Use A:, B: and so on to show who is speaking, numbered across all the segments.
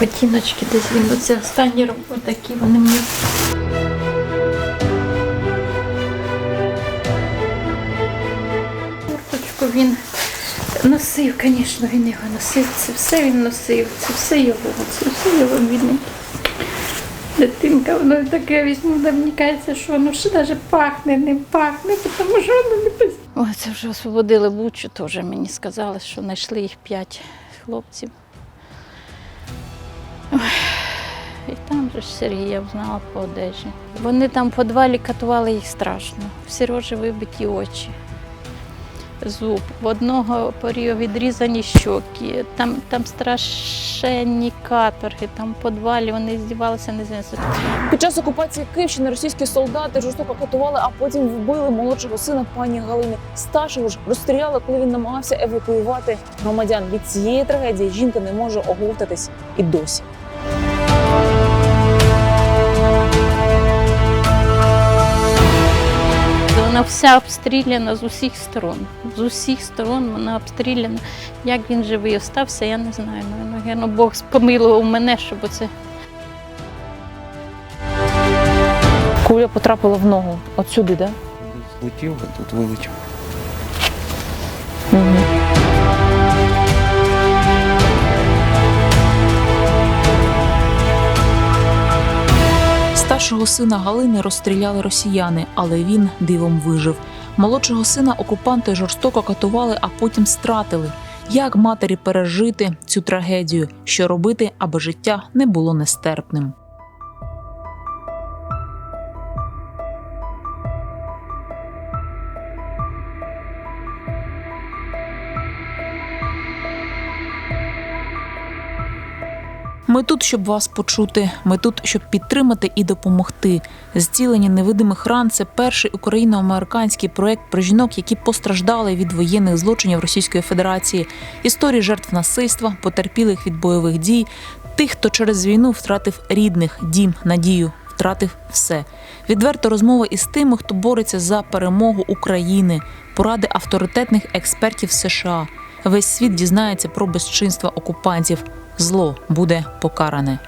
A: Ботиночки десь він оце останні роб- отакі вони мені. Курточку він носив, звісно, він його носив. Це все він носив, це все його, це все його бідний. Дитинка, воно таке візьму, кажеться, що воно ще навіть пахне, не пахне, тому що воно не без. Ой, це вже освободили Бучу, теж мені сказали, що знайшли їх п'ять хлопців. І там же ж Сергія знала по одежі. Вони там в підвалі катували їх страшно. В Сережі вибиті очі. Зуб, в одного порію відрізані щоки, там, там страшенні каторги, там в підвалі вони здівалися, не знаю.
B: Під час окупації Київщини російські солдати жорстоко катували, а потім вбили молодшого сина пані Галини. Старшого ж розстріляли, коли він намагався евакуювати громадян. Від цієї трагедії жінка не може оговтатись і досі.
A: Вона вся обстріляна з усіх сторон. З усіх сторон вона обстріляна. Як він живий остався, я не знаю. Ну, Бог спомилував мене, щоб оце.
B: Куля потрапила в ногу. От сюди, да?
C: Злетів, а тут вилетів.
B: Старшого сина Галини розстріляли росіяни, але він дивом вижив. Молодшого сина окупанти жорстоко катували, а потім стратили. Як матері пережити цю трагедію? Що робити, аби життя не було нестерпним? Ми тут, щоб вас почути. Ми тут, щоб підтримати і допомогти. Зцілення невидимих ран це перший україно-американський проект про жінок, які постраждали від воєнних злочинів Російської Федерації, історії жертв насильства, потерпілих від бойових дій, тих, хто через війну втратив рідних, дім, надію, втратив все. Відверта розмова із тими, хто бореться за перемогу України, поради авторитетних експертів США. Весь світ дізнається про безчинства окупантів. Зло буде покаране.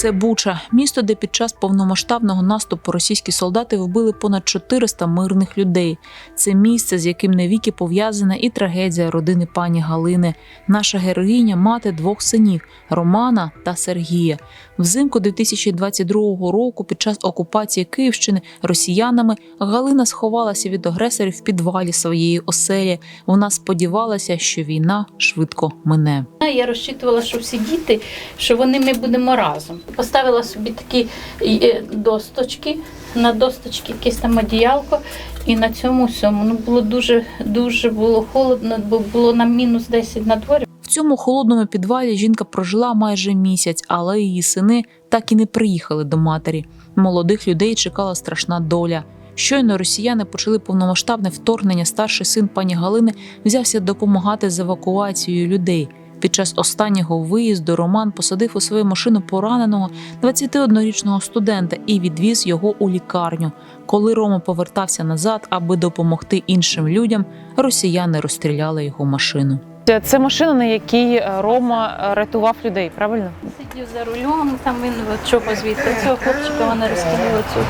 B: Це Буча, місто, де під час повномасштабного наступу російські солдати вбили понад 400 мирних людей. Це місце, з яким навіки пов'язана і трагедія родини пані Галини. Наша героїня мати двох синів Романа та Сергія. Взимку 2022 року, під час окупації Київщини росіянами, Галина сховалася від агресорів в підвалі своєї оселі. Вона сподівалася, що війна швидко мине.
A: Я розчитувала, що всі діти, що вони ми будемо разом. Поставила собі такі е, досточки, на досточки якесь там одіялко, і на цьому всьому ну було дуже дуже було холодно, бо було на мінус 10 на дворі.
B: В цьому холодному підвалі жінка прожила майже місяць, але її сини так і не приїхали до матері. Молодих людей чекала страшна доля. Щойно росіяни почали повномасштабне вторгнення. Старший син пані Галини взявся допомагати з евакуацією людей. Під час останнього виїзду Роман посадив у свою машину пораненого 21-річного студента і відвіз його у лікарню. Коли Рома повертався назад, аби допомогти іншим людям, росіяни розстріляли його машину.
D: Це машина, на якій е, Рома е, рятував людей, правильно?
A: Сидів за рулем, там він от чого звідти. Цього хлопчика вони розкинули цю.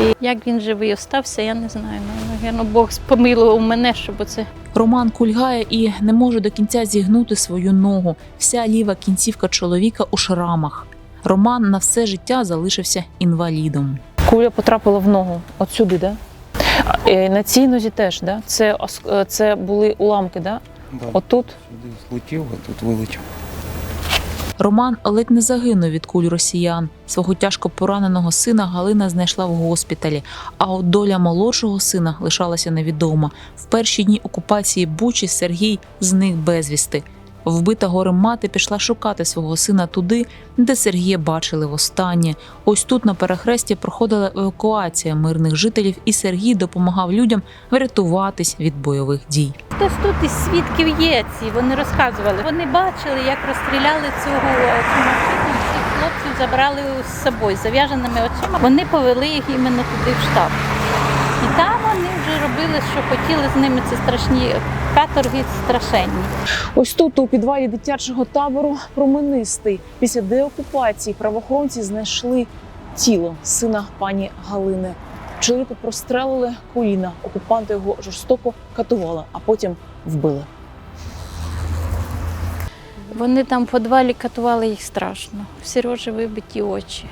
A: І як він живий остався, я не знаю. Ну, напевно, Бог помилував мене, щоб оце.
B: Роман кульгає і не може до кінця зігнути свою ногу. Вся ліва кінцівка чоловіка у шрамах. Роман на все життя залишився інвалідом.
D: Куля потрапила в ногу. От сюди, да? А, е, На цій нозі теж, да? Це, е, це були уламки, да?
C: Да.
D: Отут.
C: Сюди злетів, а тут вилетів.
B: Роман ледь не загинув від куль росіян. Свого тяжко пораненого сина Галина знайшла в госпіталі. А от доля молодшого сина лишалася невідома. В перші дні окупації Бучі Сергій зник безвісти. Вбита горем мати пішла шукати свого сина туди, де Сергія бачили востаннє. Ось тут на перехресті проходила евакуація мирних жителів, і Сергій допомагав людям врятуватись від бойових дій.
A: Хтось тут із свідків є ці, вони розказували. Вони бачили, як розстріляли цього е, машину, цих хлопців забрали з собою з зав'яженими очима. Вони повели їх іменно туди в штаб. І там вони вже робили, що хотіли з ними. Це страшні каторги страшенні.
D: Ось тут, у підвалі дитячого табору променистий. Після деокупації правоохоронці знайшли тіло сина пані Галини. Чоловіка прострелили коліна. Окупанти його жорстоко катували, а потім вбили.
A: Вони там в підвалі катували їх страшно. Сережі вибиті очі.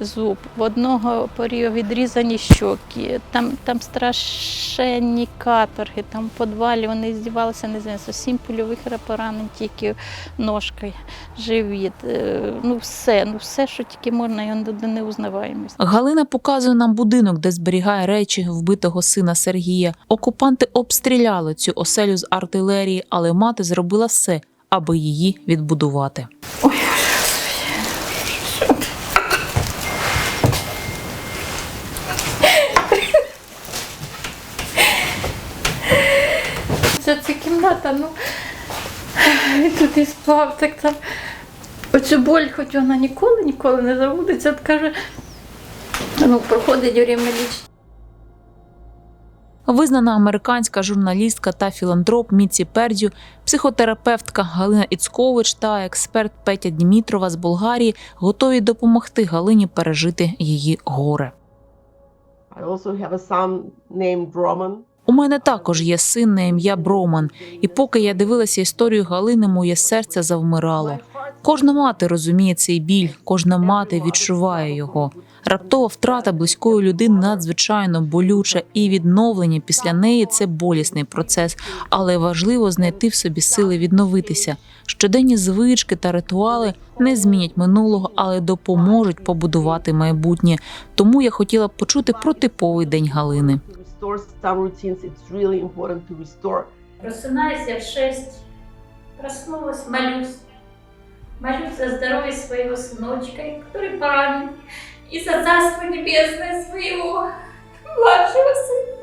A: Зуб. В одного порію відрізані щоки, там, там страшенні каторги, там в підвалі вони здівалися, не знаю, сім польових поранень, тільки ножкою, живіт. Е, Ну все, ну все, що тільки можна, і до неузнаваємості.
B: Галина показує нам будинок, де зберігає речі вбитого сина Сергія. Окупанти обстріляли цю оселю з артилерії, але мати зробила все, аби її відбудувати.
A: Ця кімната, ну він тут і спав, так там. Оцю боль, хоч вона ніколи, ніколи не забудеться, от каже, ну, проходить время ліч.
B: Визнана американська журналістка та філантроп Міці Пердю, психотерапевтка Галина Іцкович та експерт Петя Дмітрова з Болгарії готові допомогти Галині пережити її горе.
E: I also have a son named Roman.
B: У мене також є син на ім'я Броман, і поки я дивилася історію Галини, моє серце завмирало. Кожна мати розуміє цей біль, кожна мати відчуває його. Раптова втрата близької людини надзвичайно болюча, і відновлення після неї це болісний процес, але важливо знайти в собі сили відновитися. Щоденні звички та ритуали не змінять минулого, але допоможуть побудувати майбутнє. Тому я хотіла б почути про типовий день Галини.
E: To restore some routines, it's really important to restore.
A: Просинаюсь в 6, проснулась, молюсь. Молюсь за здоровье своего сыночка, который поранен, и за царство небесное своего младшего сына.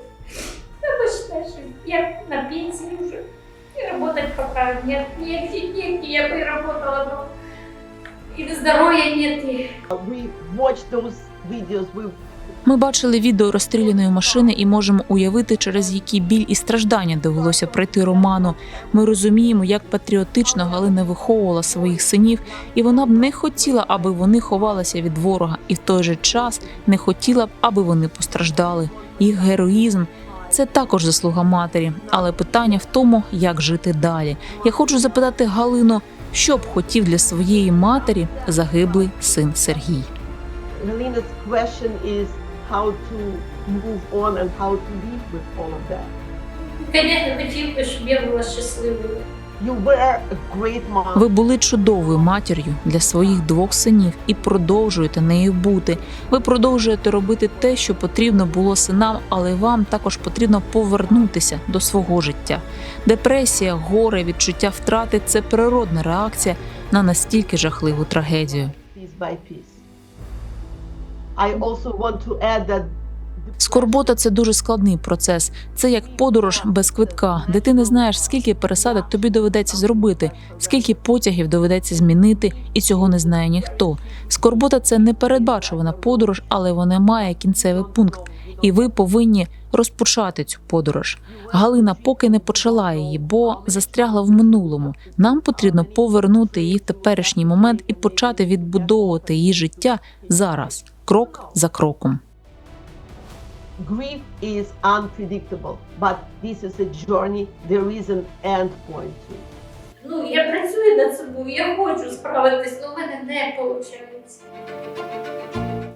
A: Обычная жизнь. Я на пенсии уже. И работать пока нет, негде, негде я бы и работала, но и здоровья нет, и
E: We watch those videos, we
B: Ми бачили відео розстріляної машини і можемо уявити, через які біль і страждання довелося пройти Роману. Ми розуміємо, як патріотично Галина виховувала своїх синів, і вона б не хотіла, аби вони ховалися від ворога, і в той же час не хотіла б, аби вони постраждали. Їх героїзм. Це також заслуга матері, але питання в тому, як жити далі. Я хочу запитати Галину, що б хотів для своєї матері загиблий син Сергій.
E: Helena's question is how to move on and how to live with all of that.
A: Конечно, хотів би, щоб я була щасливою.
E: You were a great mom.
B: Ви були чудовою матір'ю для своїх двох синів і продовжуєте нею бути. Ви продовжуєте робити те, що потрібно було синам, але вам також потрібно повернутися до свого життя. Депресія, горе, відчуття втрати це природна реакція на настільки жахливу трагедію.
E: piece by piece.
B: Скорбота це дуже складний процес. Це як подорож без квитка, де ти не знаєш, скільки пересадок тобі доведеться зробити, скільки потягів доведеться змінити, і цього не знає ніхто. Скорбота це непередбачувана подорож, але вона має кінцевий пункт, і ви повинні розпочати цю подорож. Галина поки не почала її, бо застрягла в минулому. Нам потрібно повернути її в теперішній момент і почати відбудовувати її життя зараз, крок за кроком.
E: grief is unpredictable, but this is a journey. There is an end point to it.
A: Ну, я працюю над собою, я хочу справитись, але в мене не виходить.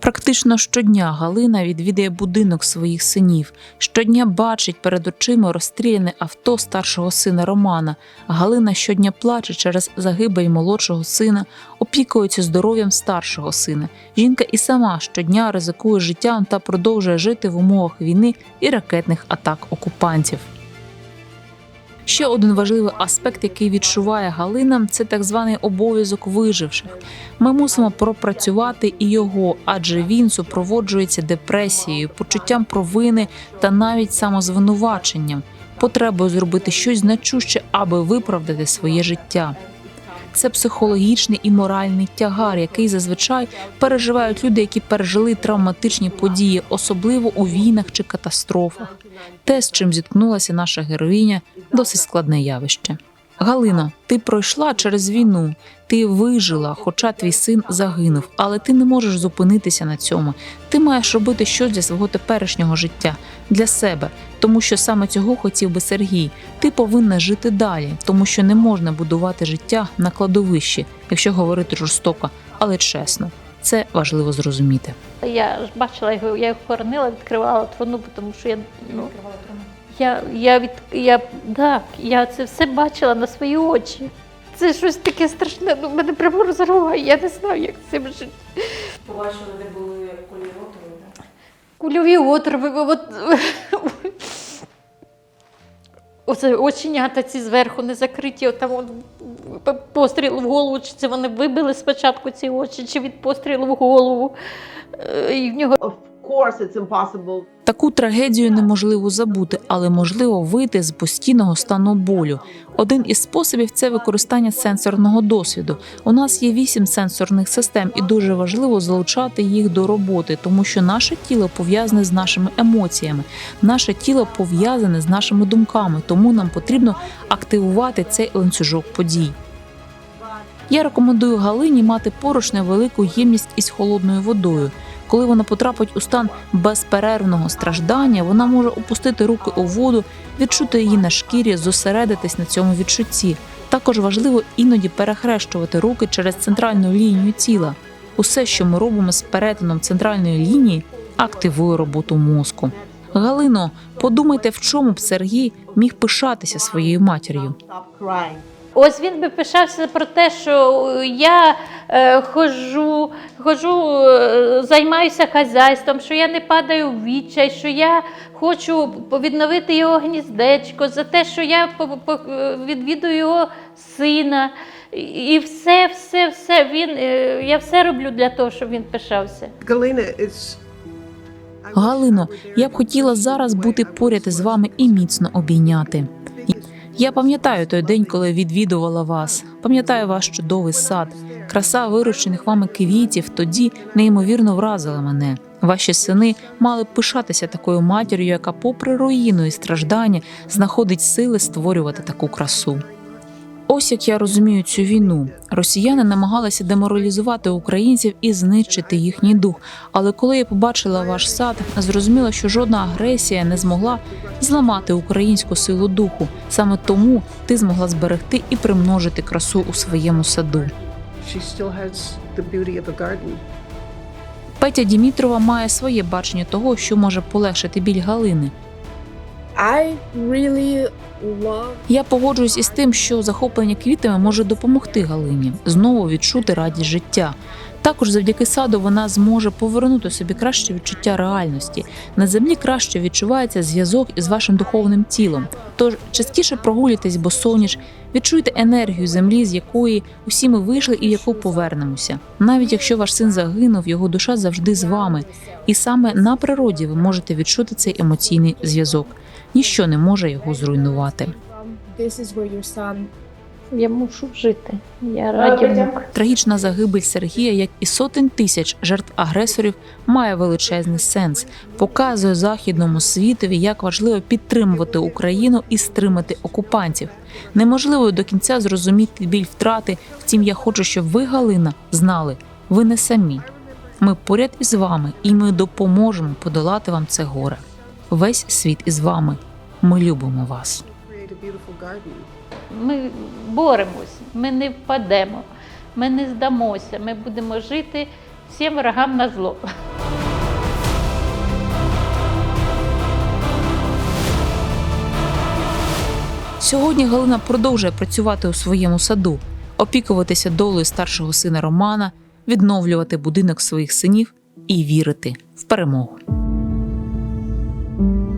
B: Практично щодня Галина відвідує будинок своїх синів. Щодня бачить перед очима розстріляне авто старшого сина Романа. Галина щодня плаче через загибель молодшого сина, опікується здоров'ям старшого сина. Жінка і сама щодня ризикує життям та продовжує жити в умовах війни і ракетних атак окупантів. Ще один важливий аспект, який відчуває Галина, це так званий обов'язок виживших. Ми мусимо пропрацювати і його, адже він супроводжується депресією, почуттям провини та навіть самозвинуваченням, потребою зробити щось значуще, аби виправдати своє життя. Це психологічний і моральний тягар, який зазвичай переживають люди, які пережили травматичні події, особливо у війнах чи катастрофах. Те, з чим зіткнулася наша героїня, досить складне явище. Галино, ти пройшла через війну, ти вижила, хоча твій син загинув, але ти не можеш зупинитися на цьому. Ти маєш робити щось для свого теперішнього життя, для себе, тому що саме цього хотів би Сергій. Ти повинна жити далі, тому що не можна будувати життя на кладовищі, якщо говорити жорстоко, але чесно. Це важливо зрозуміти.
A: Я ж бачила його, я його хоронила, відкривала труну, тому що я ну, я, я, від, я, да, я це все бачила на свої очі. Це щось таке страшне, ну мене прямо розриває, я не знаю, як з цим жити.
F: Побачили, де були кулі ротові, так?
A: Кульові отруби, от, оце оченята ці зверху не закриті, от там от, постріл в голову, чи це вони вибили спочатку ці очі, чи від пострілу в голову. Е, І в нього
B: Таку трагедію неможливо забути, але можливо вийти з постійного стану болю. Один із способів це використання сенсорного досвіду. У нас є вісім сенсорних систем, і дуже важливо залучати їх до роботи, тому що наше тіло пов'язане з нашими емоціями, наше тіло пов'язане з нашими думками, тому нам потрібно активувати цей ланцюжок подій. Я рекомендую Галині мати поруч невелику ємність із холодною водою. Коли вона потрапить у стан безперервного страждання, вона може опустити руки у воду, відчути її на шкірі, зосередитись на цьому відчутті. Також важливо іноді перехрещувати руки через центральну лінію тіла. Усе, що ми робимо з перетином центральної лінії, активує роботу мозку. Галино, подумайте, в чому б Сергій міг пишатися своєю матір'ю.
A: Ось він би пишався про те, що я е, ходжу, ходжу, е, займаюся хазяйством, що я не падаю в відчай, що я хочу відновити його гніздечко, за те, що я відвідую його сина. І- все, все, все. Він, е, я все роблю для того, щоб він пишався.
B: Галино, я б хотіла зараз бути поряд із вами і міцно обійняти. Я пам'ятаю той день, коли відвідувала вас. Пам'ятаю ваш чудовий сад. Краса вирощених вами квітів тоді неймовірно вразила мене. Ваші сини мали б пишатися такою матір'ю, яка, попри руїну і страждання, знаходить сили створювати таку красу. Ось як я розумію цю війну. Росіяни намагалися деморалізувати українців і знищити їхній дух. Але коли я побачила ваш сад, зрозуміла, що жодна агресія не змогла зламати українську силу духу. Саме тому ти змогла зберегти і примножити красу у своєму саду. Петя Дімітрова має своє бачення того, що може полегшити біль Галини.
G: I
B: Я погоджуюсь із тим, що захоплення квітами може допомогти Галині знову відчути радість життя. Також завдяки саду вона зможе повернути собі краще відчуття реальності. На землі краще відчувається зв'язок із вашим духовним тілом. Тож частіше прогулюйтесь босоніж, відчуйте енергію землі, з якої усі ми вийшли і в яку повернемося. Навіть якщо ваш син загинув, його душа завжди з вами. І саме на природі ви можете відчути цей емоційний зв'язок. Ніщо не може його зруйнувати.
A: Я мушу жити. Я раді.
B: Трагічна загибель Сергія, як і сотень тисяч жертв агресорів, має величезний сенс, показує західному світові, як важливо підтримувати Україну і стримати окупантів. Неможливо до кінця зрозуміти біль втрати. Втім, я хочу, щоб ви, Галина, знали, ви не самі. Ми поряд із вами, і ми допоможемо подолати вам це горе. Весь світ із вами. Ми любимо вас.
A: Ми боремось, ми не впадемо, ми не здамося, ми будемо жити всім ворогам на зло.
B: Сьогодні Галина продовжує працювати у своєму саду, опікуватися долею старшого сина Романа, відновлювати будинок своїх синів і вірити в перемогу. thank you